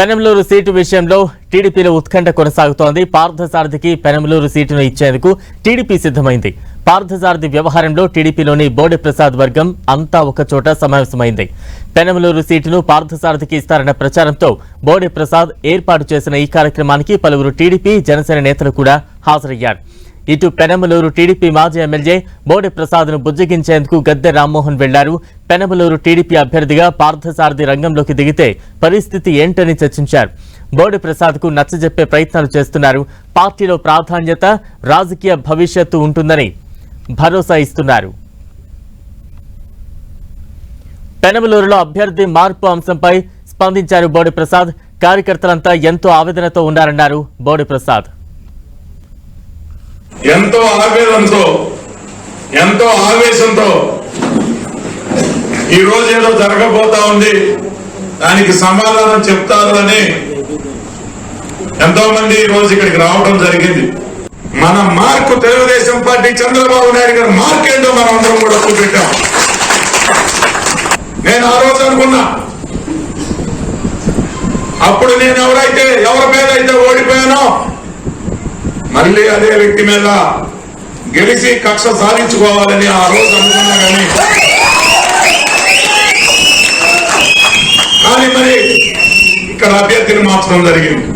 Penamaluru seat విషయంలో టీడీపీలో ఉత్కంఠ కొనసాగుతోంది. పార్థసారథికి పెనంలూరు సీటును ఇచ్చేందుకు టీడీపీ సిద్ధమైంది. పార్థసారథి వ్యవహారంలో టీడీపీలోని బోడి ప్రసాద్ వర్గం అంతా ఒకచోట సమావేశమైంది. పెనమలూరు సీటును పార్థసారథికి ఇస్తారన్న ప్రచారంతో బోడి ప్రసాద్ ఏర్పాటు చేసిన ఈ కార్యక్రమానికి పలువురు టీడీపీ జనసేన నేతలు కూడా హాజరయ్యారు. ఇటు పెనమలూరు టీడీపీ మాజీ ఎమ్మెల్యే బోడి ప్రసాద్ను బుజ్జగించేందుకు గద్దె రామ్మోహన్ వెళ్ళారు. పెనమలూరు టీడీపీ అభ్యర్థిగా పార్థసారథి రంగంలోకి దిగితే పరిస్థితి ఏంటని చర్చించారు. బోడి ప్రసాద్కు నచ్చజెప్పే ప్రయత్నాలు చేస్తున్నారు. పార్టీలో ప్రాధాన్యత రాజకీయ భవిష్యత్తు ఉంటుందని భరోసా ఇస్తున్నారు. పెనమలూరులో అభ్యర్థి మార్పు అంశంపై స్పందించారు బోడి ప్రసాద్ కార్యకర్తలంతా ఎంతో ఆవేదనతో ఉన్నారన్నారు బోడి ప్రసాద్ ఎంతో ఆవేదంతో ఎంతో ఆవేశంతో ఈ రోజు ఏదో జరగబోతా ఉంది. దానికి సమాధానం చెప్తారు అని ఎంతో మంది ఈ రోజు ఇక్కడికి రావడం జరిగింది. మన మార్కు తెలుగుదేశం పార్టీ చంద్రబాబు నాయుడు గారు మార్క్ ఏంటో మనం అందరం కూడా చూపెట్టాం. నేను ఆ రోజు అనుకున్నా. అప్పుడు నేను ఎవరైతే ఎవరి మీద అయితే ఓడిపోయానో మళ్ళీ అదే వ్యక్తి మీద గెలిచి కక్ష సాధించుకోవాలని ఆ రోజు అనుకున్నా కానీ. కానీ మరి ఇక్కడ అభ్యర్థిని మార్చడం జరిగింది.